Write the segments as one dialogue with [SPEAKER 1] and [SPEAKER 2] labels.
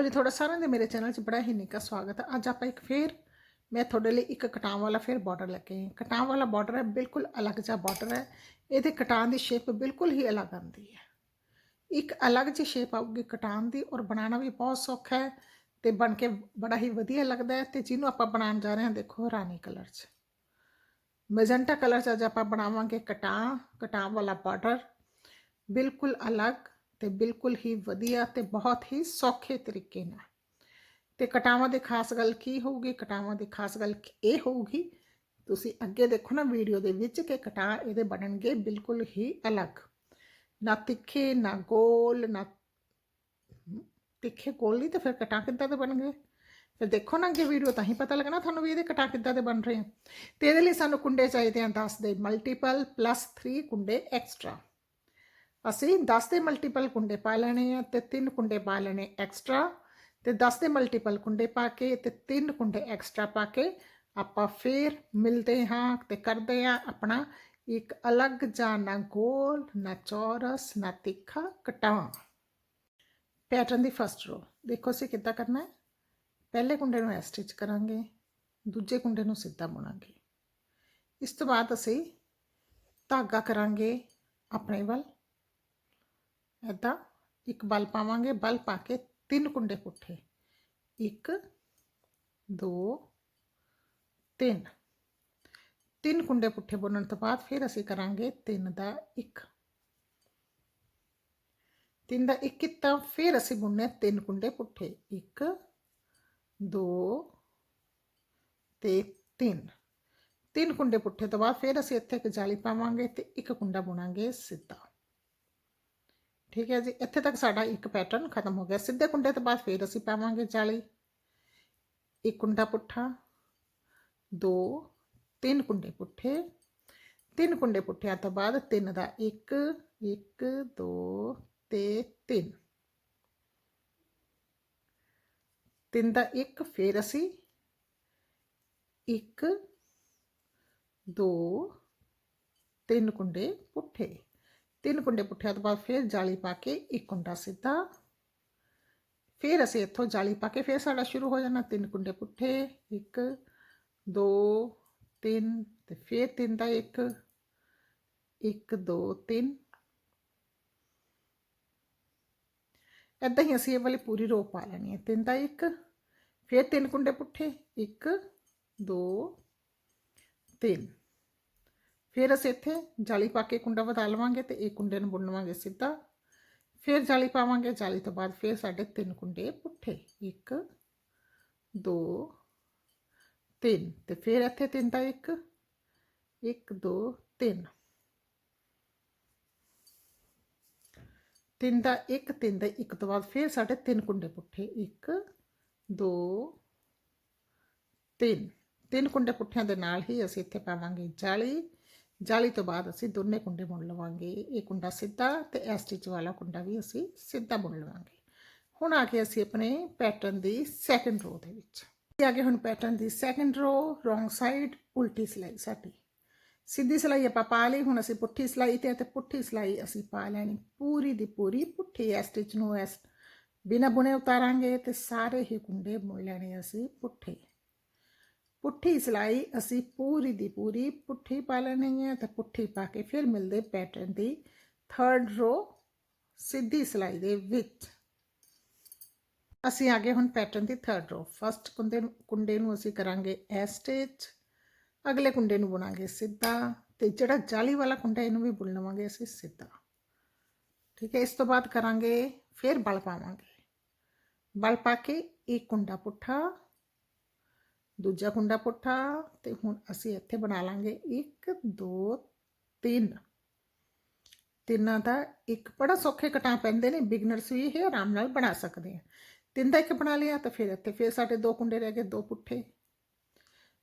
[SPEAKER 1] ਲੋ ਜੀ, ਤੁਹਾਡਾ ਸਾਰਿਆਂ ਦੇ ਮੇਰੇ ਚੈਨਲ 'ਚ ਬੜਾ ਹੀ ਨਿੱਘਾ ਸਵਾਗਤ ਹੈ। ਅੱਜ ਆਪਾਂ ਇੱਕ ਫੇਰ ਮੈਂ ਤੁਹਾਡੇ ਲਈ ਇੱਕ ਕਟਾਂ ਵਾਲਾ ਫੇਰ ਬਾਰਡਰ ਲੈ ਕੇ ਆਈ ਹਾਂ। ਕਟਾਂ ਵਾਲਾ ਬਾਰਡਰ ਹੈ, ਬਿਲਕੁਲ ਅਲੱਗ ਜਿਹਾ ਬਾਰਡਰ ਹੈ। ਇਹਦੇ ਕਟਾਂ ਦੀ ਸ਼ੇਪ ਬਿਲਕੁਲ ਹੀ ਅਲੱਗ ਆਉਂਦੀ ਹੈ। ਇੱਕ ਅਲੱਗ ਜਿਹੀ ਸ਼ੇਪ ਆਊਗੀ ਕਟਾਂ ਦੀ ਔਰ ਬਣਾਉਣਾ ਵੀ ਬਹੁਤ ਸੌਖਾ ਹੈ ਤੇ ਬਣ ਕੇ ਬੜਾ ਹੀ ਵਧੀਆ ਲੱਗਦਾ ਹੈ ਤੇ ਜਿਹਨੂੰ ਆਪਾਂ ਬਣਾਉਣ ਜਾ ਰਹੇ ਹਾਂ, ਦੇਖੋ ਰਾਣੀ ਕਲਰ 'ਚ। ਮੈਜੈਂਟਾ ਕਲਰ 'ਚ ਅੱਜ ਆਪਾਂ ਬਣਾਵਾਂਗੇ ਕਟਾਂ ਕਟਾਂ ਵਾਲਾ ਬਾਰਡਰ ਬਿਲਕੁਲ ਅਲੱਗ ਤੇ ਬਿਲਕੁਲ ਹੀ ਵਧੀਆ ਤੇ ਬਹੁਤ ਹੀ ਸੌਖੇ ਤਰੀਕੇ ਨਾਲ। ਤੇ ਕਟਾਵਾਂ ਦੀ ਖਾਸ ਗੱਲ ਕੀ ਹੋਊਗੀ? ਕਟਾਵਾਂ ਦੀ ਖਾਸ ਗੱਲ ਇਹ ਹੋਊਗੀ, ਤੁਸੀਂ ਅੱਗੇ ਦੇਖੋ ਨਾ ਵੀਡੀਓ ਦੇ ਵਿੱਚ ਕਿ ਕਟਾ ਇਹਦੇ ਬਣਨਗੇ ਬਿਲਕੁਲ ਹੀ ਅਲੱਗ। ਨਾ ਤਿੱਖੇ, ਨਾ ਗੋਲ, ਨਾ ਤਿੱਖੇ ਗੋਲ ਨਹੀਂ ਤਾਂ ਫਿਰ ਕਟਾ ਕਿੱਦਾਂ ਦੇ ਬਣਨਗੇ? ਫਿਰ ਦੇਖੋ ਨਾ ਅੱਗੇ ਵੀਡੀਓ ਤਾਂ ਹੀ ਪਤਾ ਲੱਗਣਾ ਤੁਹਾਨੂੰ ਵੀ ਇਹਦੇ ਕਟਾ ਕਿੱਦਾਂ ਦੇ ਬਣ ਰਹੇ ਆ। ਤੇ ਇਹਦੇ ਲਈ ਸਾਨੂੰ ਕੁੰਡੇ ਚਾਹੀਦੇ ਆ 10 ਦੇ ਮਲਟੀਪਲ ਪਲੱਸ 3 ਕੁੰਡੇ ਐਕਸਟਰਾ ਅਸੀਂ 10 ਦੇ ਮਲਟੀਪਲ ਕੁੰਡੇ ਪਾ ਲੈਣੇ ਆ ਤੇ ਤਿੰਨ ਕੁੰਡੇ ਪਾ ਲੈਣੇ ਐਕਸਟਰਾ ਤੇ 10 ਦੇ ਮਲਟੀਪਲ ਕੁੰਡੇ ਪਾ ਕੇ ਤੇ ਤਿੰਨ ਕੁੰਡੇ ਐਕਸਟਰਾ ਪਾ ਕੇ ਆਪਾਂ ਫੇਰ ਮਿਲਦੇ ਹਾਂ ਤੇ ਕਰਦੇ ਹਾਂ ਆਪਣਾ ਇੱਕ ਅਲੱਗ ਜਾਂ ਨਾ ਗੋਲ, ਨਾ ਚੌਰਸ, ਨਾ ਤਿੱਖਾ ਕਟਾਂ ਪੈਟਰਨ ਦੀ ਫਸਟ ਰੋ ਦੇਖੋ ਅਸੀਂ ਕਿੱਦਾਂ ਕਰਨਾ ਹੈ। ਪਹਿਲੇ ਕੁੰਡੇ ਨੂੰ ਸਟਿਚ ਕਰਾਂਗੇ, ਦੂਜੇ ਕੁੰਡੇ ਨੂੰ ਸਿੱਧਾ ਬੁਣਾਂਗੇ। ਇਸ ਤੋਂ ਬਾਅਦ ਅਸੀਂ ਧਾਗਾ ਕਰਾਂਗੇ ਆਪਣੇ ਵੱਲ। ਐਦਾਂ ਇੱਕ ਬਲ ਪਾਵਾਂਗੇ, ਬਲ ਪਾ ਕੇ ਤਿੰਨ ਕੁੰਡੇ ਪੁੱਠੇ 1 2 3 ਤਿੰਨ ਕੁੰਡੇ ਪੁੱਠੇ ਬੁਣਨ ਤੋਂ ਬਾਅਦ ਫਿਰ ਅਸੀਂ ਕਰਾਂਗੇ 3 ਦਾ 1 ਤਿੰਨ ਦਾ 1 ਕੀਤਾ, ਫਿਰ ਅਸੀਂ ਬੁਣਨੇ ਤਿੰਨ ਕੁੰਡੇ ਪੁੱਠੇ 1 2 ਤੇ 3 ਤਿੰਨ ਕੁੰਡੇ ਪੁੱਠੇ ਤੋਂ ਬਾਅਦ ਫਿਰ ਅਸੀਂ ਇੱਥੇ ਇੱਕ ਜਾਲੀ ਪਾਵਾਂਗੇ ਤੇ ਇੱਕ ਕੁੰਡਾ ਬੁਣਾਂਗੇ ਸਿੱਧਾ। ਠੀਕ ਹੈ ਜੀ, ਇੱਥੇ ਤੱਕ ਸਾਡਾ ਇੱਕ ਪੈਟਰਨ ਖਤਮ ਹੋ ਗਿਆ। ਸਿੱਧੇ ਕੁੰਡੇ ਤੋਂ ਬਾਅਦ ਫਿਰ ਅਸੀਂ ਪਾਵਾਂਗੇ ਜਾਲੀ। ਇੱਕ ਕੁੰਡਾ ਪੁੱਠਾ, ਦੋ, ਤਿੰਨ ਕੁੰਡੇ ਪੁੱਠੇ। ਤਿੰਨ ਕੁੰਡੇ ਪੁੱਠਿਆਂ ਤੋਂ ਬਾਅਦ ਤਿੰਨ ਦਾ ਇੱਕ ਇੱਕ, ਦੋ ਤੇ ਤਿੰਨ। ਤਿੰਨ ਦਾ ਇੱਕ, ਫਿਰ ਅਸੀਂ ਇੱਕ, ਦੋ, ਤਿੰਨ ਕੁੰਡੇ ਪੁੱਠੇ। ਤਿੰਨ ਕੁੰਡੇ ਪੁੱਠਿਆਂ ਤੋਂ ਬਾਅਦ ਫਿਰ ਜਾਲੀ ਪਾ ਕੇ ਇੱਕ ਕੁੰਡਾ ਸਿੱਧਾ। ਫਿਰ ਅਸੀਂ ਇੱਥੋਂ ਜਾਲੀ ਪਾ ਕੇ ਫਿਰ ਸਾਡਾ ਸ਼ੁਰੂ ਹੋ ਜਾਣਾ ਤਿੰਨ ਕੁੰਡੇ ਪੁੱਠੇ, ਇੱਕ, ਦੋ, ਤਿੰਨ ਤੇ ਫਿਰ ਤਿੰਨ ਦਾ ਇੱਕ ਇੱਕ, ਦੋ, ਤਿੰਨ। ਏਦਾਂ ਹੀ ਅਸੀਂ ਇਹ ਵਾਲੀ ਪੂਰੀ ਰੋ ਪਾ ਲੈਣੀ ਹੈ। ਤਿੰਨ ਦਾ ਇੱਕ, ਫਿਰ ਤਿੰਨ ਕੁੰਡੇ ਪੁੱਠੇ, ਇੱਕ, ਦੋ, ਤਿੰਨ। ਫਿਰ ਅਸੀਂ ਇੱਥੇ ਜਾਲੀ ਪਾ ਕੇ ਕੁੰਡਾ ਵਧਾ ਲਵਾਂਗੇ ਤੇ ਇਹ ਕੁੰਡੇ ਨੂੰ ਬੁਣਵਾਂਗੇ ਸਿੱਧਾ। ਫਿਰ ਜਾਲੀ ਪਾਵਾਂਗੇ, ਜਾਲੀ ਤੋਂ ਬਾਅਦ ਫਿਰ ਸਾਡੇ ਤਿੰਨ ਕੁੰਡੇ ਪੁੱਠੇ। 1 2 3 ਤੇ ਫਿਰ ਇੱਥੇ ਤਿੰਨ ਦਾ ਇੱਕ 1 2 3 ਤਿੰਨ ਦਾ ਇੱਕ, ਤਿੰਨ ਦਾ ਇੱਕ ਤੋਂ ਬਾਅਦ ਫਿਰ ਸਾਡੇ ਤਿੰਨ ਕੁੰਡੇ ਪੁੱਠੇ। 1 2 3 ਤਿੰਨ ਕੁੰਡੇ ਪੁੱਠਿਆਂ ਦੇ ਨਾਲ ਹੀ ਅਸੀਂ ਇੱਥੇ ਪਾਵਾਂਗੇ ਜਾਲੀ। ਜਾਲੀ ਤੋਂ ਬਾਅਦ ਅਸੀਂ ਦੋਨੇ ਕੁੰਡੇ ਬੁਣ ਲਵਾਂਗੇ। ਇਹ ਕੁੰਡਾ ਸਿੱਧਾ ਤੇ ਇਹ ਸਟਿਚ ਵਾਲਾ ਕੁੰਡਾ ਵੀ ਅਸੀਂ ਸਿੱਧਾ ਬੁਣ ਲਵਾਂਗੇ। ਹੁਣ ਆ ਕੇ ਅਸੀਂ ਆਪਣੇ ਪੈਟਰਨ ਦੀ ਸੈਕੰਡ ਰੋ ਦੇ ਵਿੱਚ। ਆ ਗਏ ਹੁਣ ਪੈਟਰਨ ਦੀ ਸੈਕੰਡ ਰੋ ਰੋਂਗ ਸਾਈਡ ਉਲਟੀ ਸਿਲਾਈ ਸਾਡੀ। ਸਿੱਧੀ ਸਿਲਾਈ ਆਪਾਂ ਪਾ ਲਈ, ਹੁਣ ਅਸੀਂ ਪੁੱਠੀ ਸਿਲਾਈ ਤੇ ਤੇ ਪੁੱਠੀ ਸਿਲਾਈ ਅਸੀਂ ਪਾ ਲੈਣੀ ਪੂਰੀ ਦੀ ਪੂਰੀ ਪੁੱਠੀ। ਐ ਸਟਿਚ ਨੂੰ ਐਸ ਬਿਨਾ ਬੁਣੇ ਉਤਾਰਾਂਗੇ ਤੇ ਸਾਰੇ ਹੀ ਕੁੰਡੇ ਬੁਣ ਲੈਣੇ ਅਸੀਂ ਪੁੱਠੇ। ਪੁੱਠੀ ਸਿਲਾਈ ਅਸੀਂ ਪੂਰੀ ਦੀ ਪੂਰੀ ਪੁੱਠੀ ਪਾ ਲੈਣੀ ਹੈ ਤੇ ਪੁੱਠੀ ਪਾ ਕੇ ਫਿਰ ਮਿਲਦੇ ਪੈਟਰਨ ਦੀ ਥਰਡ ਰੋ ਸਿੱਧੀ ਸਿਲਾਈ ਦੇ ਵਿੱਚ। ਅਸੀਂ ਆਗੇ ਹੁਣ ਪੈਟਰਨ ਦੀ ਥਰਡ ਰੋ ਫਸਟ ਕੁੰਡੇ ਕੁੰਡੇ ਨੂੰ ਅਸੀਂ ਕਰਾਂਗੇ ਐ ਸਟਿਚ ਅਗਲੇ ਕੁੰਡੇ ਨੂੰ ਬੁਣਾਂਗੇ ਸਿੱਧਾ ਤੇ ਜਿਹੜਾ ਜਾਲੀ ਵਾਲਾ ਕੁੰਡਾ ਇਹਨੂੰ ਵੀ ਬੁਣ ਲਵਾਂਗੇ ਅਸੀਂ ਸਿੱਧਾ। ਠੀਕ ਹੈ, ਇਸ ਤੋਂ ਬਾਅਦ ਕਰਾਂਗੇ, ਫਿਰ ਬਲ ਪਾਵਾਂਗੇ। ਬਲ ਪਾ ਕੇ ਇੱਕ ਕੁੰਡਾ ਪੁੱਠਾ ਦੂਜਾ ਕੁੰਡਾ ਪੁੱਠਾ ਤੇ ਹੁਣ ਅਸੀਂ ਇੱਥੇ ਬਣਾ ਲਾਂਗੇ 1 2 3 ਤਿੰਨਾਂ ਦਾ ਇੱਕ ਬੜਾ ਸੌਖੇ ਕਟਾਂ ਪੈਂਦੇ ਨੇ, ਬਿਗਨਰਸ ਵੀ ਇਹ ਆਰਾਮ ਨਾਲ ਬਣਾ ਸਕਦੇ ਆ। ਤਿੰਨ ਦਾ ਇੱਕ ਬਣਾ ਲਿਆ ਤਾਂ ਫਿਰ ਇੱਥੇ ਫਿਰ ਸਾਡੇ ਦੋ ਕੁੰਡੇ ਰਹਿ ਗਏ, ਦੋ ਪੁੱਠੇ।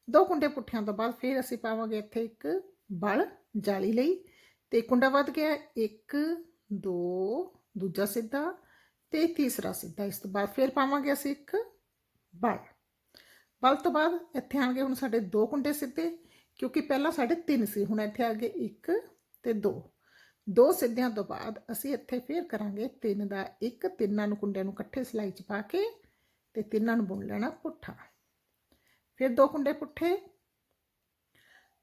[SPEAKER 1] ਦੋ ਕੁੰਡੇ ਪੁੱਠਿਆਂ ਤੋਂ ਬਾਅਦ ਫਿਰ ਅਸੀਂ ਪਾਵਾਂਗੇ ਇੱਥੇ ਇੱਕ ਬਲ ਜਾਲੀ ਲਈ ਤੇ ਕੁੰਡਾ ਵੱਧ ਗਿਆ 1 2 ਦੂਜਾ ਸਿੱਧਾ ਤੇ ਤੀਸਰਾ ਸਿੱਧਾ। ਇਸ ਤੋਂ ਬਾਅਦ ਫਿਰ ਪਾਵਾਂਗੇ ਅਸੀਂ ਇੱਕ ਬਲ। ਬਲ ਤੋਂ ਬਾਅਦ ਇੱਥੇ ਆਣਗੇ ਹੁਣ ਸਾਡੇ ਦੋ ਕੁੰਡੇ ਸਿੱਧੇ, ਕਿਉਂਕਿ ਪਹਿਲਾਂ ਸਾਡੇ ਤਿੰਨ ਸੀ, ਹੁਣ ਇੱਥੇ ਆ ਗਏ 1 ਤੇ 2 ਦੋ ਸਿੱਧਿਆਂ ਤੋਂ ਬਾਅਦ ਅਸੀਂ ਇੱਥੇ ਫੇਰ ਕਰਾਂਗੇ ਤਿੰਨ ਦਾ ਇੱਕ, ਤਿੰਨਾਂ ਨੂੰ ਕੁੰਡਿਆਂ ਨੂੰ ਇਕੱਠੇ ਸਿਲਾਈ 'ਚ ਪਾ ਕੇ ਤੇ ਤਿੰਨਾਂ ਨੂੰ ਬੁਣ ਲੈਣਾ ਪੁੱਠਾ। ਫਿਰ ਦੋ ਕੁੰਡੇ ਪੁੱਠੇ।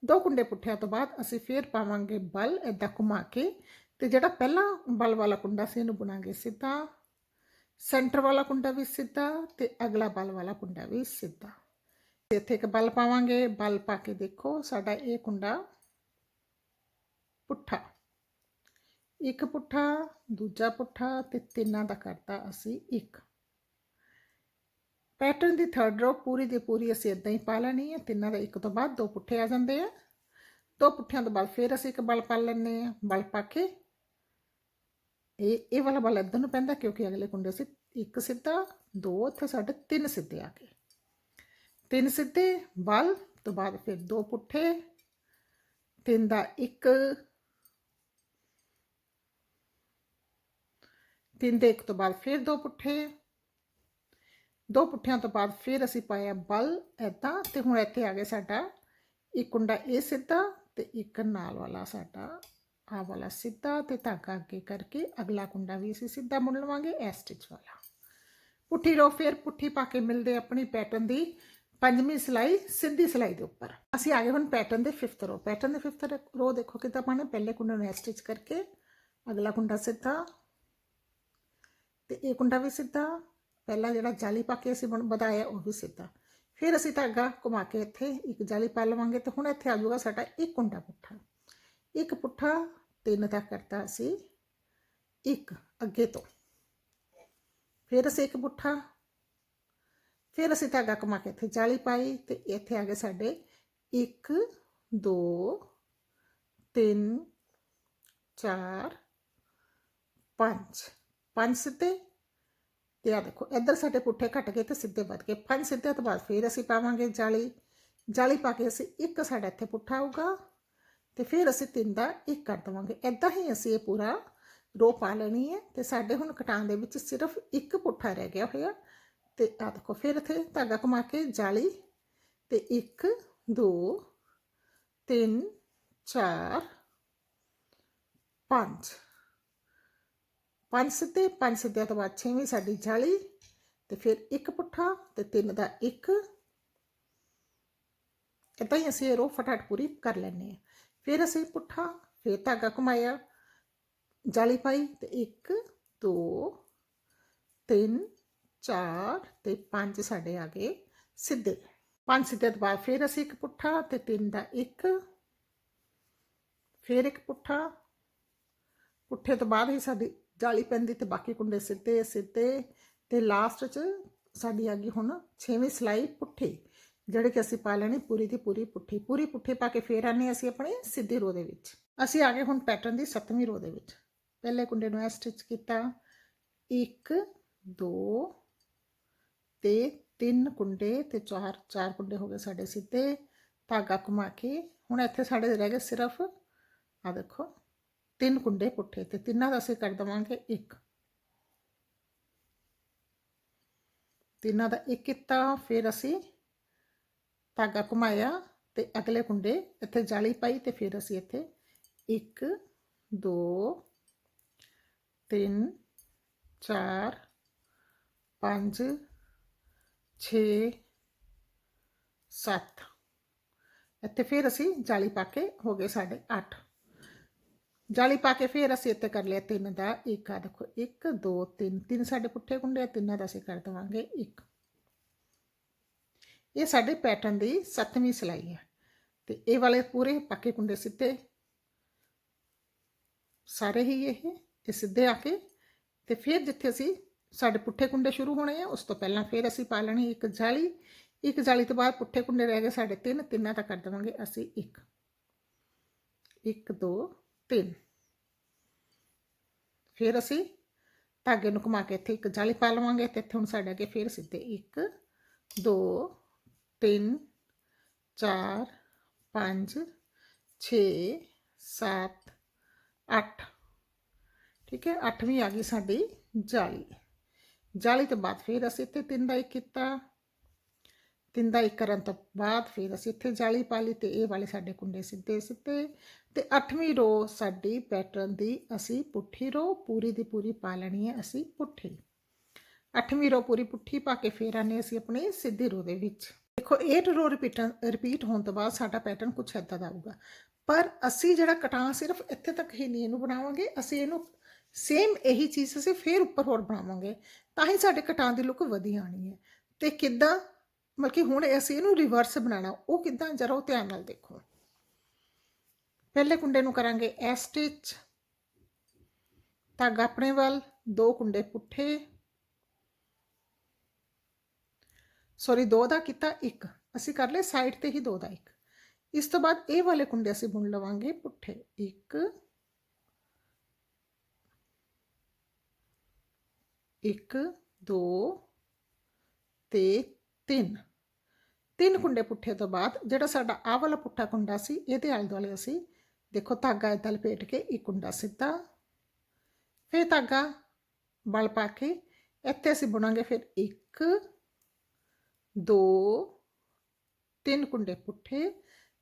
[SPEAKER 1] ਦੋ ਕੁੰਡੇ ਪੁੱਠਿਆਂ ਤੋਂ ਬਾਅਦ ਅਸੀਂ ਫਿਰ ਪਾਵਾਂਗੇ ਬਲ ਏਦਾਂ ਘੁਮਾ ਕੇ ਤੇ ਜਿਹੜਾ ਪਹਿਲਾਂ ਬਲ ਵਾਲਾ ਕੁੰਡਾ ਸੀ ਇਹਨੂੰ ਬੁਣਾਂਗੇ ਸਿੱਧਾ। ਸੈਂਟਰ ਵਾਲਾ ਕੁੰਡਾ ਵੀ ਸਿੱਧਾ ਤੇ ਅਗਲਾ ਬਲ ਵਾਲਾ ਕੁੰਡਾ ਵੀ ਸਿੱਧਾ। ਤੇ ਇੱਥੇ ਇੱਕ ਬਲ ਪਾਵਾਂਗੇ। ਬਲ ਪਾ ਕੇ ਦੇਖੋ, ਸਾਡਾ ਇਹ ਕੁੰਡਾ ਪੁੱਠਾ। ਇੱਕ ਪੁੱਠਾ, ਦੂਜਾ ਪੁੱਠਾ ਤੇ ਤਿੰਨਾਂ ਦਾ ਕਰਤਾ ਅਸੀਂ ਇੱਕ। ਪੈਟਰਨ ਦੀ ਥਰਡ ਰੋ ਪੂਰੀ ਦੀ ਪੂਰੀ ਅਸੀਂ ਇਦਾਂ ਹੀ ਪਾ ਲੈਣੀ ਹੈ। ਤਿੰਨਾਂ ਦਾ ਇੱਕ ਤੋਂ ਬਾਅਦ ਦੋ ਪੁੱਠੇ ਆ ਜਾਂਦੇ ਆ। ਦੋ ਪੁੱਠਿਆਂ ਤੋਂ ਬਾਅਦ ਫਿਰ ਅਸੀਂ ਇੱਕ ਬਲ ਪਾ ਲੈਣੇ ਆ ਬਲ ਪਾ ਕੇ ਇਹ ਇਹ ਵਾਲਾ ਬਲ ਇਦਾਂ ਨੂੰ ਪੈਂਦਾ ਕਿਉਂਕਿ ਅਗਲੇ ਕੁੰਡੇ ਅਸੀਂ ਇੱਕ ਸਿੱਧਾ, ਦੋ, ਇੱਥੇ ਸਾਡੇ ਤਿੰਨ ਸਿੱਧੇ ਆ ਗਏ। ਤਿੰਨ ਸਿੱਧੇ ਬਲ ਤੋਂ ਬਾਅਦ ਫਿਰ ਦੋ ਪੁੱਠੇ, ਤਿੰਨ ਦਾ ਇੱਕ, ਤਿੰਨ ਦੇ ਇੱਕ ਤੋਂ ਬਾਅਦ ਫਿਰ ਦੋ ਪੁੱਠੇ, ਦੋ ਪੁੱਠਿਆਂ ਤੋਂ ਬਾਅਦ ਫਿਰ ਅਸੀਂ ਪਾਇਆ ਬਲ ਐਦਾਂ ਤੇ ਹੁਣ ਇੱਥੇ ਆ ਗਿਆ ਸਾਡਾ ਇੱਕ ਕੁੰਡਾ ਇਹ ਸਿੱਧਾ ਤੇ ਇੱਕ ਨਾਲ ਵਾਲਾ ਸਾਡਾ ਆ ਵਾਲਾ ਸਿੱਧਾ ਤੇ ਧਾਗਾ ਅੱਗੇ ਕਰਕੇ ਅਗਲਾ ਕੁੰਡਾ ਵੀ ਅਸੀਂ ਸਿੱਧਾ ਮੁੜ ਲਵਾਂਗੇ ਐ ਸਟਿਚ ਵਾਲਾ। ਪੁੱਠੀ ਰੋ ਫਿਰ ਪੁੱਠੀ ਪਾ ਕੇ ਮਿਲਦੇ ਆਪਣੀ ਪੈਟਰਨ ਦੀ। ਪੰਜਵੀਂ ਸਿਲਾਈ, ਸਿੱਧੀ ਸਿਲਾਈ ਦੇ ਉੱਪਰ। ਅਸੀਂ ਆ ਗਏ ਹੁਣ ਪੈਟਰਨ ਦੇ 5th ਰੋ ਪੈਟਰਨ ਦੇ 5th ਰੋ ਦੇਖੋ ਕਿਦਾਂ ਪਾਣੇ ਪਹਿਲੇ ਕੁੰਡੇ ਨੂੰ ਸਟਿਚ ਕਰਕੇ ਅਗਲਾ ਕੁੰਡਾ ਸਿੱਧਾ। ਤੇ ਇਹ ਕੁੰਡਾ ਵੀ ਸਿੱਧਾ। ਪਹਿਲਾ ਜਿਹੜਾ ਜਾਲੀ ਪਾ ਕੇ ਅਸੀਂ ਬਣ ਵਧਾਇਆ, ਉਹ ਵੀ ਸਿੱਧਾ। ਫਿਰ ਅਸੀਂ ਧਾਗਾ ਘੁਮਾ ਕੇ ਇੱਥੇ ਇੱਕ ਜਾਲੀ ਪਾ ਲਵਾਂਗੇ ਤੇ ਹੁਣ ਇੱਥੇ ਆ ਜਾਊਗਾ ਸਾਡਾ ਇੱਕ ਕੁੰਡਾ ਪੁੱਠਾ। ਇੱਕ ਪੁੱਠਾ, ਤਿੰਨ ਦਾ ਕਰਤਾ ਅਸੀਂ ਇੱਕ ਅੱਗੇ ਤੋਂ। ਫਿਰ ਅਸੀਂ ਇੱਕ ਪੁੱਠਾ ਫਿਰ ਅਸੀਂ ਧਾਗਾ ਕਮਾ ਕੇ ਇੱਥੇ ਜਾਲੀ ਪਾਈ ਤੇ ਇੱਥੇ ਆ ਗਏ ਸਾਡੇ 1 2 3 4 5 ਪੰਜ ਸਿੱਧੇ। ਤੇ ਆ ਦੇਖੋ, ਇੱਧਰ ਸਾਡੇ ਪੁੱਠੇ ਘਟ ਗਏ ਤੇ ਸਿੱਧੇ ਵੱਧ ਗਏ। ਪੰਜ ਸਿੱਧੇ ਤੋਂ ਬਾਅਦ ਫਿਰ ਅਸੀਂ ਪਾਵਾਂਗੇ ਜਾਲੀ ਜਾਲੀ ਪਾ ਕੇ ਅਸੀਂ ਇੱਕ ਸਾਡਾ ਇੱਥੇ ਪੁੱਠਾ ਆਊਗਾ ਤੇ ਫਿਰ ਅਸੀਂ ਤਿੰਨ ਦਾ ਇੱਕ ਕਰ ਦਵਾਂਗੇ। ਇਦਾਂ ਹੀ ਅਸੀਂ ਇਹ ਪੂਰਾ ਰੋ ਪਾ ਲੈਣੀ ਹੈ। ਤੇ ਸਾਡੇ ਹੁਣ ਕਟਾਂ ਦੇ ਵਿੱਚ ਸਿਰਫ ਇੱਕ ਪੁੱਠਾ ਰਹਿ ਗਿਆ ਹੋਇਆ। ਤੇ ਆ ਦੇਖੋ, ਫਿਰ ਇੱਥੇ ਧਾਗਾ ਘੁਮਾ ਕੇ ਜਾਲੀ ਤੇ 1 2 3 4 5 ਪੰਜ ਸਿੱਧੇ, ਪੰਜ ਸਿੱਧਿਆਂ ਤੋਂ ਬਾਅਦ ਛੇਵੀਂ ਸਾਡੀ ਜਾਲੀ ਤੇ ਫਿਰ ਇੱਕ ਪੁੱਠਾ ਤੇ ਤਿੰਨ ਦਾ ਇੱਕ। ਇਦਾਂ ਹੀ ਅਸੀਂ ਇਹ ਰੋ ਫਟਾਫਟ ਪੂਰੀ ਕਰ ਲੈਣੇ ਆ ਫਿਰ ਅਸੀਂ ਪੁੱਠਾ, ਫਿਰ ਧਾਗਾ ਘੁਮਾਇਆ, ਜਾਲੀ ਪਾਈ ਤੇ 1 2 3 4 ਤੇ 5 ਸਾਡੇ ਆ ਗਏ ਸਿੱਧੇ। ਪੰਜ ਸਿੱਧੇ ਤੋਂ ਬਾਅਦ ਫਿਰ ਅਸੀਂ ਇੱਕ ਪੁੱਠਾ ਤੇ ਤਿੰਨ ਦਾ ਇੱਕ। ਫਿਰ ਇੱਕ ਪੁੱਠਾ। ਪੁੱਠੇ ਤੋਂ ਬਾਅਦ ਹੀ ਸਾਡੀ ਜਾਲੀ ਪੈਂਦੀ ਤੇ ਬਾਕੀ ਕੁੰਡੇ ਸਿੱਧੇ ਸਿੱਧੇ ਤੇ ਲਾਸਟ 'ਚ ਸਾਡੀ ਆ ਗਈ ਹੁਣ 6ਵੀਂ ਸਲਾਈ ਪੁੱਠੀ, ਜਿਹੜੇ ਕਿ ਅਸੀਂ ਪਾ ਲੈਣੀ ਪੂਰੀ ਦੀ ਪੂਰੀ ਪੁੱਠੀ। ਪੂਰੀ ਪੁੱਠੀ ਪਾ ਕੇ ਫੇਰ ਆਨੇ ਅਸੀਂ ਆਪਣੀ ਸਿੱਧੀ ਰੋ ਦੇ ਵਿੱਚ। ਅਸੀਂ ਆ ਗਏ ਹੁਣ ਪੈਟਰਨ ਦੀ 7ਵੀਂ ਰੋ ਦੇ ਵਿੱਚ। ਪਹਿਲੇ ਕੁੰਡੇ ਨੂੰ ਐ ਸਟਿਚ ਕੀਤਾ। 1 2 ਤੇ ਤਿੰਨ ਕੁੰਡੇ ਤੇ ਚਾਰ ਚਾਰ ਕੁੰਡੇ ਹੋ ਗਏ ਸਾਡੇ ਸਿੱਧੇ ਧਾਗਾ ਘੁਮਾ ਕੇ। ਹੁਣ ਇੱਥੇ ਸਾਡੇ ਰਹਿ ਗਏ ਸਿਰਫ ਆ ਦੇਖੋ, ਤਿੰਨ ਕੁੰਡੇ ਪੁੱਠੇ ਤੇ ਤਿੰਨਾਂ ਦਾ ਅਸੀਂ ਕਰ ਦਵਾਂਗੇ ਇੱਕ। ਤਿੰਨਾਂ ਦਾ ਇੱਕ ਕੀਤਾ, ਫਿਰ ਅਸੀਂ ਧਾਗਾ ਘੁਮਾਇਆ ਤੇ ਅਗਲੇ ਕੁੰਡੇ ਇੱਥੇ ਜਾਲੀ ਪਾਈ ਤੇ ਫਿਰ ਅਸੀਂ ਇੱਥੇ 1 2 3 4 5 6 7 ਇੱਥੇ ਫਿਰ ਅਸੀਂ ਜਾਲੀ ਪਾ ਕੇ ਹੋ ਗਏ ਸਾਡੇ 8 ਜਾਲੀ ਪਾ ਕੇ ਫਿਰ ਅਸੀਂ ਇੱਥੇ ਕਰ ਲਿਆ ਤਿੰਨ ਦਾ ਇੱਕ ਆ ਦੇਖੋ 1 2 3 ਤਿੰਨ ਸਾਡੇ ਪੁੱਠੇ ਕੁੰਡੇ ਆ, ਤਿੰਨਾਂ ਦਾ ਅਸੀਂ ਕਰ ਦਵਾਂਗੇ 1 ਇਹ ਸਾਡੇ ਪੈਟਰਨ ਦੀ 7ਵੀਂ ਸਿਲਾਈ ਹੈ। ਤੇ ਇਹ ਵਾਲੇ ਪੂਰੇ ਪੱਕੇ ਕੁੰਡੇ ਸਿੱਧੇ। ਸਾਰੇ ਹੀ ਇਹ ਇਹ ਸਿੱਧੇ ਆ ਕੇ ਤੇ ਫਿਰ ਜਿੱਥੇ ਅਸੀਂ ਸਾਡੇ ਪੁੱਠੇ ਕੁੰਡੇ ਸ਼ੁਰੂ ਹੋਣੇ ਆ, ਉਸ ਤੋਂ ਪਹਿਲਾਂ ਫਿਰ ਅਸੀਂ ਪਾ ਲੈਣੀ ਇੱਕ ਜਾਲੀ। ਇੱਕ ਜਾਲੀ ਤੋਂ ਬਾਅਦ ਪੁੱਠੇ ਕੁੰਡੇ ਰਹਿ ਗਏ ਸਾਡੇ ਤਿੰਨ, ਤਿੰਨਾਂ ਦਾ ਕਰ ਦੇਵਾਂਗੇ ਅਸੀਂ ਇੱਕ। 1 2 3 ਫਿਰ ਅਸੀਂ ਧਾਗੇ ਨੂੰ ਘੁਮਾ ਕੇ ਇੱਥੇ ਇੱਕ ਜਾਲੀ ਪਾ ਲਵਾਂਗੇ ਤੇ ਇੱਥੇ ਹੁਣ ਸਾਡੇ ਅੱਗੇ ਫਿਰ ਸਿੱਧੇ 1 2 3 4 5 6 7 8 ਠੀਕ ਹੈ 8ਵੀਂ ਆ ਗਈ ਸਾਡੀ ਜਾਲੀ। ਜਾਲੀ ਤੋਂ ਬਾਅਦ ਫਿਰ ਅਸੀਂ ਇੱਥੇ ਤਿੰਨ ਦਾ ਇੱਕ ਕੀਤਾ। ਤਿੰਨ ਦਾ ਇੱਕ ਕਰਨ ਤੋਂ ਬਾਅਦ ਫਿਰ ਅਸੀਂ ਇੱਥੇ ਜਾਲੀ ਪਾ ਲਈ ਤੇ ਇਹ ਵਾਲੇ ਸਾਡੇ ਕੁੰਡੇ ਸਿੱਧੇ ਸਿੱਧੇ। ਤੇ 8ਵੀਂ ਰੋ ਸਾਡੀ ਪੈਟਰਨ ਦੀ ਅਸੀਂ ਪੁੱਠੀ ਰੋ ਪੂਰੀ ਦੀ ਪੂਰੀ ਪਾ ਲੈਣੀ ਹੈ ਅਸੀਂ ਪੁੱਠੀ। ਅੱਠਵੀਂ ਰੋ ਪੂਰੀ ਪੁੱਠੀ ਪਾ ਕੇ ਫੇਰ ਆਨੇ ਅਸੀਂ ਆਪਣੀ ਸਿੱਧੀ ਰੋ ਦੇ ਵਿੱਚ। ਦੇਖੋ 8 ਰੋ ਰਿਪੀਟ ਰਿਪੀਟ ਹੋਣ ਤੋਂ ਬਾਅਦ ਸਾਡਾ ਪੈਟਰਨ ਕੁਝ ਏਦਾਂ ਦਾ ਆਊਗਾ। ਪਰ ਅਸੀਂ ਜਿਹੜਾ ਕਟਾਂ ਸਿਰਫ ਇੱਥੇ ਤੱਕ ਹੀ ਨਹੀਂ ਇਹਨੂੰ ਬਣਾਵਾਂਗੇ, ਅਸੀਂ ਇਹਨੂੰ ਸੇਮ ਇਹੀ ਚੀਜ਼ ਅਸੀਂ ਫੇਰ ਉੱਪਰ ਹੋਰ ਬਣਾਵਾਂਗੇ, ਤਾਂ ਹੀ ਸਾਡੇ ਕਟਾਂ ਦੀ ਲੁੱਕ ਵਧੀਆ ਆਣੀ ਹੈ। ਤੇ ਕਿੱਦਾਂ, ਮਤਲਬ ਕਿ ਹੁਣ ਅਸੀਂ ਇਹਨੂੰ ਰਿਵਰਸ ਬਣਾਉਣਾ, ਉਹ ਕਿੱਦਾਂ ਜਰਾ ਉਹ ਧਿਆਨ ਨਾਲ ਦੇਖੋ। ਪਹਿਲੇ ਕੁੰਡੇ ਨੂੰ ਕਰਾਂਗੇ ਐ ਸਟਿਚ ਧਾਗਾ ਆਪਣੇ ਵੱਲ, ਦੋ ਕੁੰਡੇ ਪੁੱਠੇ। ਸੌਰੀ ਦੋ ਦਾ ਕੀਤਾ ਇੱਕ, ਅਸੀਂ ਕਰ ਲਏ ਸਾਈਡ ਤੇ ਹੀ ਦੋ ਦਾ ਇੱਕ। ਇਸ ਤੋਂ ਬਾਅਦ ਇਹ ਵਾਲੇ ਕੁੰਡੇ ਅਸੀਂ ਬੁਣ ਲਵਾਂਗੇ ਪੁੱਠੇ, ਇੱਕ ਇੱਕ, ਦੋ ਤੇ ਤਿੰਨ। ਤਿੰਨ ਕੁੰਡੇ ਪੁੱਠੇ ਤੋਂ ਬਾਅਦ ਜਿਹੜਾ ਸਾਡਾ ਆਹ ਵਾਲਾ ਪੁੱਠਾ ਕੁੰਡਾ ਸੀ ਇਹਦੇ ਆਲੇ ਦੁਆਲੇ ਅਸੀਂ ਦੇਖੋ ਧਾਗਾ ਏਦਾਂ ਲਪੇਟ ਕੇ ਇੱਕ ਕੁੰਡਾ ਸਿੱਧਾ, ਫਿਰ ਧਾਗਾ ਬਲ ਪਾ ਕੇ ਇੱਥੇ ਅਸੀਂ ਬੁਣਾਂਗੇ ਫਿਰ ਇੱਕ, ਦੋ, ਤਿੰਨ ਕੁੰਡੇ ਪੁੱਠੇ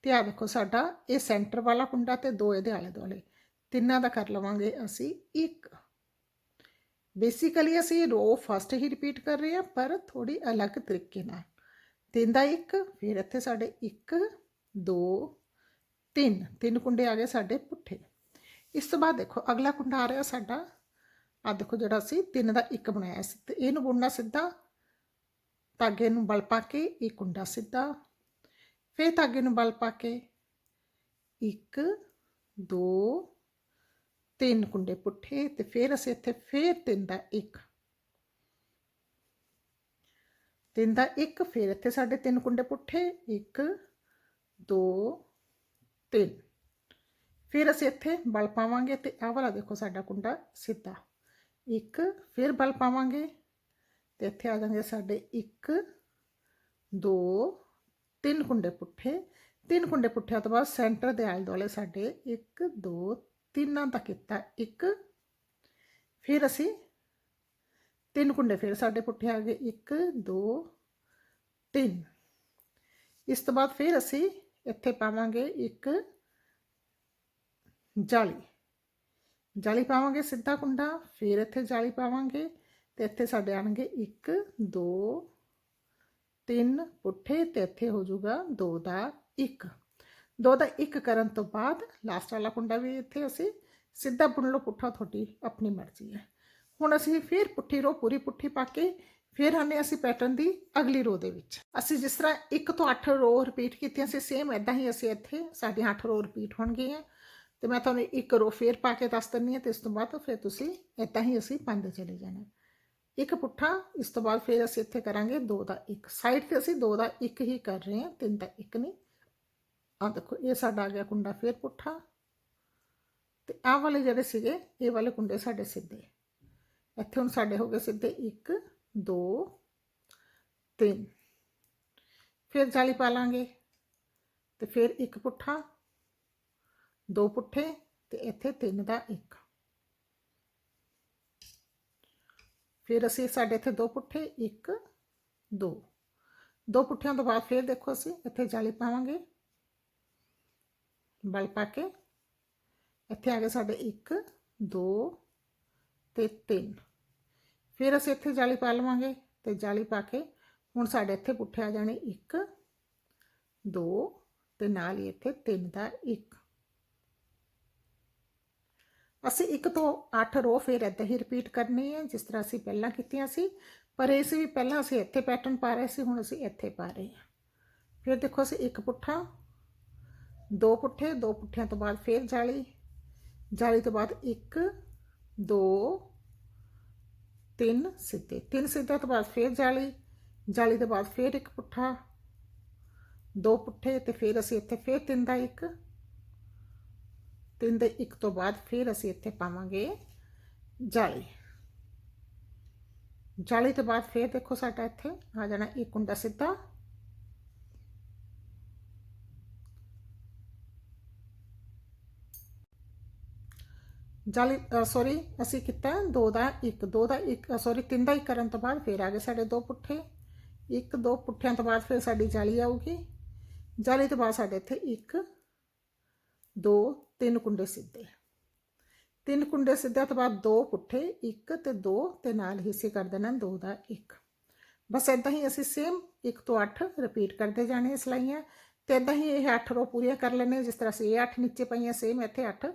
[SPEAKER 1] ਤੇ ਆ ਦੇਖੋ ਸਾਡਾ ਇਹ ਸੈਂਟਰ ਵਾਲਾ ਕੁੰਡਾ ਤੇ ਦੋ ਇਹਦੇ ਆਲੇ ਦੁਆਲੇ। ਤਿੰਨਾਂ ਦਾ ਕਰ ਲਵਾਂਗੇ ਅਸੀਂ ਇੱਕ। ਬੇਸਿਕਲੀ ਅਸੀਂ ਰੋ ਫਸਟ ਹੀ ਰਿਪੀਟ ਕਰ ਰਹੇ ਹਾਂ, ਪਰ ਥੋੜੀ ਅਲੱਗ ਤਰੀਕੇ ਨਾਲ। ਤਿੰਨ ਦਾ ਇੱਕ, ਫਿਰ ਇੱਥੇ ਸਾਡੇ ਇੱਕ, ਦੋ, ਤਿੰਨ। ਤਿੰਨ ਕੁੰਡੇ ਆ ਗਏ ਸਾਡੇ ਪੁੱਠੇ। ਇਸ ਤੋਂ ਬਾਅਦ ਦੇਖੋ, ਅਗਲਾ ਕੁੰਡਾ ਆ ਰਿਹਾ ਸਾਡਾ। ਆ ਦੇਖੋ ਜਿਹੜਾ ਅਸੀਂ ਤਿੰਨ ਦਾ ਇੱਕ ਬਣਾਇਆ ਸੀ। ਤੇ ਇਹਨੂੰ ਬੁਣਨਾ ਸਿੱਧਾ। ਧਾਗੇ ਨੂੰ ਬਲ ਪਾ ਕੇ ਇਹ ਕੁੰਡਾ ਸਿੱਧਾ। ਫਿਰ ਧਾਗੇ ਨੂੰ ਬਲ ਪਾ ਕੇ ਇੱਕ, ਦੋ ਤਿੰਨ ਕੁੰਡੇ ਪੁੱਠੇ ਤੇ ਫਿਰ ਅਸੀਂ ਇੱਥੇ ਫਿਰ ਤਿੰਨ ਦਾ ਇੱਕ। ਤਿੰਨ ਦਾ ਇੱਕ, ਫਿਰ ਇੱਥੇ ਸਾਡੇ ਤਿੰਨ ਕੁੰਡੇ ਪੁੱਠੇ, ਇੱਕ, ਦੋ, ਤਿੰਨ। ਫਿਰ ਅਸੀਂ ਇੱਥੇ ਬਲ ਪਾਵਾਂਗੇ ਤੇ ਆਹ ਵਾਲਾ ਦੇਖੋ ਸਾਡਾ ਕੁੰਡਾ ਸਿੱਧਾ। ਇੱਕ, ਫਿਰ ਬਲ ਪਾਵਾਂਗੇ ਤੇ ਇੱਥੇ ਆ ਜਾਣਗੇ ਸਾਡੇ ਇੱਕ, ਦੋ, ਤਿੰਨ ਕੁੰਡੇ ਪੁੱਠੇ। ਤਿੰਨ ਕੁੰਡੇ ਪੁੱਠਿਆਂ ਤੋਂ ਬਾਅਦ ਸੈਂਟਰ ਦੇ ਆਲੇ ਦੁਆਲੇ ਸਾਡੇ ਇੱਕ, ਦੋ ਤਿੰਨਾਂ ਦਾ ਕੀਤਾ ਇੱਕ। ਫਿਰ ਅਸੀਂ ਤਿੰਨ ਕੁੰਡੇ ਫਿਰ ਸਾਡੇ ਪੁੱਠੇ ਆ ਗਏ। 1 2 3 ਇਸ ਤੋਂ ਬਾਅਦ ਫਿਰ ਅਸੀਂ ਇੱਥੇ ਪਾਵਾਂਗੇ ਇੱਕ ਜਾਲੀ। ਜਾਲੀ ਪਾਵਾਂਗੇ ਸਿੱਧਾ ਕੁੰਡਾ, ਫਿਰ ਇੱਥੇ ਜਾਲੀ ਪਾਵਾਂਗੇ ਤੇ ਇੱਥੇ ਸਾਡੇ ਆਣਗੇ 1 2 3 ਪੁੱਠੇ ਤੇ ਇੱਥੇ ਹੋ ਜਾਊਗਾ 2 ਦਾ 1 ਦੋ ਦਾ ਇੱਕ ਕਰਨ ਤੋਂ ਬਾਅਦ ਲਾਸਟ ਵਾਲਾ ਕੁੰਡਾ ਵੀ ਇੱਥੇ ਅਸੀਂ ਸਿੱਧਾ ਬੁਣ ਲਓ, ਪੁੱਠਾ ਤੁਹਾਡੀ ਆਪਣੀ ਮਰਜ਼ੀ ਹੈ। ਹੁਣ ਅਸੀਂ ਫਿਰ ਪੁੱਠੀ ਰੋ ਪੂਰੀ ਪੁੱਠੀ ਪਾ ਕੇ ਫਿਰ ਆਨੇ ਅਸੀਂ ਪੈਟਰਨ ਦੀ ਅਗਲੀ ਰੋ ਦੇ ਵਿੱਚ। ਅਸੀਂ ਜਿਸ ਤਰ੍ਹਾਂ 1 ਤੋਂ 8 ਰੋ ਰਿਪੀਟ ਕੀਤੀਆਂ ਸੀ ਸੇਮ ਐਦਾਂ ਹੀ ਅਸੀਂ ਇੱਥੇ ਸਾਡੀਆਂ 8 ਰੋ ਰਿਪੀਟ ਹੋਣਗੀਆਂ। ਤੇ ਮੈਂ ਤੁਹਾਨੂੰ ਇੱਕ ਰੋ ਫੇਰ ਪਾ ਕੇ ਦੱਸ ਦਿੰਨੀ ਹਾਂ ਤੇ ਇਸ ਤੋਂ ਬਾਅਦ ਫਿਰ ਤੁਸੀਂ ਐਦਾਂ ਹੀ ਅਸੀਂ ਪਾਉਂਦੇ ਚਲੇ ਜਾਣਾ। ਇੱਕ ਪੁੱਠਾ, ਇਸ ਤੋਂ ਬਾਅਦ ਫਿਰ ਅਸੀਂ ਇੱਥੇ ਕਰਾਂਗੇ 2 ਦਾ 1 ਸਾਈਡ ਤੇ ਅਸੀਂ 2 ਦਾ 1 ਹੀ ਕਰ ਰਹੇ ਹਾਂ 3 ਦਾ 1 ਨਹੀਂ। ਆ ਦੇਖੋ, ਇਹ ਸਾਡਾ ਆ ਗਿਆ ਕੁੰਡਾ ਫੇਰ ਪੁੱਠਾ। ਤੇ ਆਹ ਵਾਲੇ ਜਿਹੜੇ ਸੀਗੇ, ਇਹ ਵਾਲੇ ਕੁੰਡੇ ਸਾਡੇ ਸਿੱਧੇ। ਇੱਥੇ ਹੁਣ ਸਾਡੇ ਹੋ ਗਏ ਸਿੱਧੇ 1 2 3 ਫਿਰ ਜਾਲੀ ਪਾ ਲਾਂਗੇ। ਤੇ ਫਿਰ ਇੱਕ ਪੁੱਠਾ, ਦੋ ਪੁੱਠੇ ਤੇ ਇੱਥੇ ਤਿੰਨ ਦਾ ਇੱਕ। ਫਿਰ ਅਸੀਂ ਸਾਡੇ ਇੱਥੇ ਦੋ ਪੁੱਠੇ 1 2 ਦੋ ਪੁੱਠਿਆਂ ਤੋਂ ਬਾਅਦ ਫਿਰ ਦੇਖੋ ਅਸੀਂ ਇੱਥੇ ਜਾਲੀ ਪਾਵਾਂਗੇ। ਬਲ ਪਾ ਕੇ। ਇੱਥੇ ਆ ਗਏ ਸਾਡੇ 1 2 ਤੇ 3 ਫਿਰ ਅਸੀਂ ਇੱਥੇ ਜਾਲੀ ਪਾ ਲਵਾਂਗੇ ਤੇ ਜਾਲੀ ਪਾ ਕੇ ਹੁਣ ਸਾਡੇ ਇੱਥੇ ਪੁੱਠੇ ਆ ਜਾਣੇ 1 2 ਤੇ ਨਾਲ ਹੀ ਇੱਥੇ 3 ਦਾ 1 ਅਸੀਂ 1 ਤੋਂ 8 ਰੋ ਫਿਰ ਇੱਦਾਂ ਹੀ ਰਿਪੀਟ ਕਰਨੀ ਹੈ, ਜਿਸ ਤਰ੍ਹਾਂ ਅਸੀਂ ਪਹਿਲਾਂ ਕੀਤੀਆਂ ਸੀ। ਪਰ ਇਸ ਵੀ ਪਹਿਲਾਂ ਅਸੀਂ ਇੱਥੇ ਪੈਟਰਨ ਪਾ ਰਹੇ ਸੀ, ਹੁਣ ਅਸੀਂ ਇੱਥੇ ਪਾ ਰਹੇ ਹਾਂ। ਫਿਰ ਦੇਖੋ ਅਸੀਂ ਇੱਕ ਪੁੱਠਾ ਦੋ ਪੁੱਠੇ, ਦੋ ਪੁੱਠਿਆਂ ਤੋਂ ਬਾਅਦ ਫਿਰ ਜਾਲੀ। ਜਾਲੀ ਤੋਂ ਬਾਅਦ 1 2 3 ਸਿੱਧੇ। ਤਿੰਨ ਸਿੱਧੇ ਤੋਂ ਬਾਅਦ ਫਿਰ ਜਾਲੀ। ਜਾਲੀ ਤੋਂ ਬਾਅਦ ਫਿਰ ਇੱਕ ਪੁੱਠਾ। ਦੋ ਪੁੱਠੇ ਤੇ ਫਿਰ ਅਸੀਂ ਇੱਥੇ ਫਿਰ ਤਿੰਨ ਦਾ ਇੱਕ। ਤਿੰਨ ਦੇ ਇੱਕ ਤੋਂ ਬਾਅਦ ਫਿਰ ਅਸੀਂ ਇੱਥੇ ਪਾਵਾਂਗੇ ਜਾਲੀ। ਜਾਲੀ ਤੋਂ ਬਾਅਦ ਫਿਰ ਦੇਖੋ ਸਾਡਾ ਇੱਥੇ ਆ ਜਾਣਾ ਇੱਕ ਕੁੰਡਾ ਸਿੱਧਾ। ਜਾਲੀ ਸੌਰੀ ਅਸੀਂ ਕੀਤਾ ਦੋ ਦਾ ਇੱਕ, ਦੋ ਦਾ ਇੱਕ ਸੌਰੀ ਤਿੰਨ ਦਾ ਇੱਕ ਕਰਨ ਤੋਂ ਬਾਅਦ ਫਿਰ ਆ ਗਏ ਸਾਡੇ ਦੋ ਪੁੱਠੇ। ਇੱਕ, ਦੋ ਪੁੱਠਿਆਂ ਤੋਂ ਬਾਅਦ ਫਿਰ ਸਾਡੀ ਜਾਲੀ ਆਊਗੀ। ਜਾਲੀ ਤੋਂ ਬਾਅਦ ਸਾਡੇ ਇੱਥੇ ਇੱਕ, ਦੋ, ਤਿੰਨ ਕੁੰਡੇ ਸਿੱਧੇ। ਤਿੰਨ ਕੁੰਡੇ ਸਿੱਧਿਆਂ ਤੋਂ ਬਾਅਦ ਦੋ ਪੁੱਠੇ, ਇੱਕ ਤੇ ਦੋ ਤੇ ਨਾਲ ਹਿੱਸੇ ਕਰ ਦੇਣਾ ਦੋ ਦਾ ਇੱਕ। ਬਸ ਇਦਾਂ ਹੀ ਅਸੀਂ ਸੇਮ 1 ਤੋਂ 8 ਰਿਪੀਟ ਕਰਦੇ ਜਾਣੇ ਸਿਲਾਈਆਂ। ਤੇ ਇਦਾਂ ਹੀ ਇਹ 8 ਰੋ ਪੂਰੀਆਂ ਕਰ ਲੈਣੇ ਜਿਸ ਤਰ੍ਹਾਂ ਅਸੀਂ ਇਹ 8 ਨੀਚੇ ਪਈਆਂ ਸੇਮ ਇੱਥੇ 8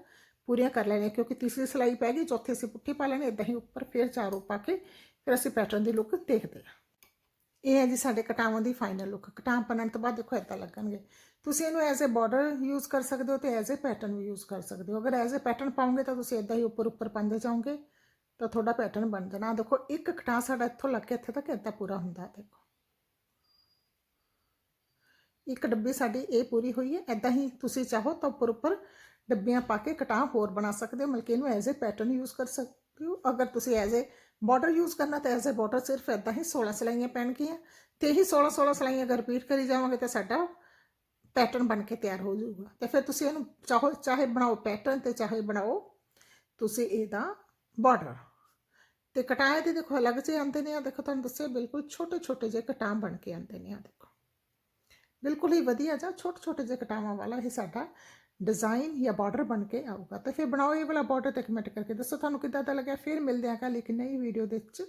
[SPEAKER 1] ਪੂਰੀਆਂ ਕਰ ਲੈਣੀਆਂ, ਕਿਉਂਕਿ ਤੀਸਰੀ ਸਲਾਈ ਪੈ ਗਈ, ਚੌਥੀ ਅਸੀਂ ਪੁੱਠੀ ਪਾ ਲੈਣੀ ਇਦਾਂ ਹੀ ਉੱਪਰ ਫਿਰ ਚਾਰ ਰੋ ਪਾ ਕੇ ਫਿਰ ਅਸੀਂ ਪੈਟਰਨ ਦੀ ਲੁੱਕ ਦੇਖਦੇ ਹਾਂ। ਇਹ ਹੈ ਜੀ ਸਾਡੇ ਕਟਾਵਾਂ ਦੀ ਫਾਈਨਲ ਲੁੱਕ ਕਟਾਂ ਬਣਨ ਤੋਂ ਬਾਅਦ ਦੇਖੋ ਇਦਾਂ ਲੱਗਣਗੇ। ਤੁਸੀਂ ਇਹਨੂੰ ਐਜ਼ ਅ ਬਾਰਡਰ ਯੂਜ਼ ਕਰ ਸਕਦੇ ਹੋ ਤੇ ਐਜ਼ ਅ ਪੈਟਰਨ ਵੀ ਯੂਜ਼ ਕਰ ਸਕਦੇ ਹੋ। ਅਗਰ ਐਜ਼ ਅ ਪੈਟਰਨ ਪਾਉਂਗੇ ਤਾਂ ਤੁਸੀਂ ਇਦਾਂ ਹੀ ਉੱਪਰ ਉੱਪਰ ਪਾਉਂਦੇ ਜਾਓਗੇ, ਤਾਂ ਤੁਹਾਡਾ ਪੈਟਰਨ ਬਣ ਜਾਣਾ। ਦੇਖੋ, ਇੱਕ ਕਟਾਂ ਸਾਡਾ ਇੱਥੋਂ ਲੱਗ ਕੇ ਇੱਥੇ ਤੱਕ ਇਦਾਂ ਪੂਰਾ ਹੁੰਦਾ ਦੇਖੋ। ਇੱਕ ਡੱਬੀ ਸਾਡੀ ਇਹ ਪੂਰੀ ਹੋਈ ਹੈ। ਇਦਾਂ ਹੀ ਤੁਸੀਂ ਚਾਹੋ ਤਾਂ ਉੱਪਰ ਉੱਪਰ ਡੱਬੀਆਂ ਪਾ ਕੇ ਕਟਾਂ ਹੋਰ ਬਣਾ ਸਕਦੇ ਹੋ, ਮਲਕੀ ਇਹਨੂੰ ਐਜ਼ ਅ ਪੈਟਰਨ ਯੂਜ਼ ਕਰ ਸਕਦੇ ਹੋ। ਅਗਰ ਤੁਸੀਂ ਐਜ਼ ਅ ਬਾਰਡਰ ਯੂਜ਼ ਕਰਨਾ, ਤਾਂ ਐਜ਼ ਅ ਬਾਰਡਰ ਸਿਰਫ ਇਦਾਂ ਹੀ 16 ਸਲਾਈਆਂ ਪੈਣਗੀਆਂ। ਤੇ ਇਹੀ 16 16 ਸਲਾਈਆਂ ਅਗਰ ਰਿਪੀਟ ਕਰੀ ਜਾਵਾਂਗੇ, ਤਾਂ ਸਾਡਾ ਪੈਟਰਨ ਬਣ ਕੇ ਤਿਆਰ ਹੋ ਜਾਊਗਾ। ਤੇ ਫਿਰ ਤੁਸੀਂ ਇਹਨੂੰ ਚਾਹੋ, ਚਾਹੇ ਬਣਾਓ ਪੈਟਰਨ ਤੇ ਚਾਹੇ ਬਣਾਓ, ਤੁਸੀਂ ਇਹਦਾ ਬਾਰਡਰ ਤੇ ਕਟਾਏ ਤੇ ਦੇਖੋ ਅਲੱਗ ਜਿਹੇ ਆਉਂਦੇ ਨੇ ਆ ਦੇਖੋ ਤੁਹਾਨੂੰ ਦੱਸਿਆ, ਬਿਲਕੁਲ ਛੋਟੇ ਛੋਟੇ ਜਿਹੇ ਕਟਾਂ ਬਣ ਕੇ ਆਉਂਦੇ ਨੇ ਆ ਦੇਖੋ। ਬਿਲਕੁਲ ਹੀ ਵਧੀਆ ਜਾਂ ਛੋਟੇ ਛੋਟੇ ਜਿਹੇ ਕਟਾਵਾਂ ਵਾਲਾ ਇਹ ਸਾਡਾ ਡਿਜ਼ਾਈਨ ਜਾਂ ਬਾਰਡਰ ਬਣ ਕੇ ਆਊਗਾ। ਤਾਂ ਫਿਰ ਬਣਾਓ ਇਹ ਵਾਲਾ ਬਾਰਡਰ ਤੇ ਕਮੈਂਟ ਕਰਕੇ। ਦੱਸੋ ਤੁਹਾਨੂੰ ਕਿੱਦਾਂ ਦਾ ਲੱਗਿਆ? ਫਿਰ ਮਿਲਦੇ ਹਾਂ ਕੱਲ੍ਹ ਇੱਕ ਨਈ ਵੀਡੀਓ ਦੇ ਵਿੱਚ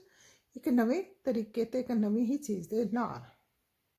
[SPEAKER 1] ਇੱਕ ਨਵੇਂ ਤਰੀਕੇ ਤੇ ਇੱਕ ਨਵੀਂ ਹੀ ਚੀਜ਼ ਦੇ ਨਾਲ।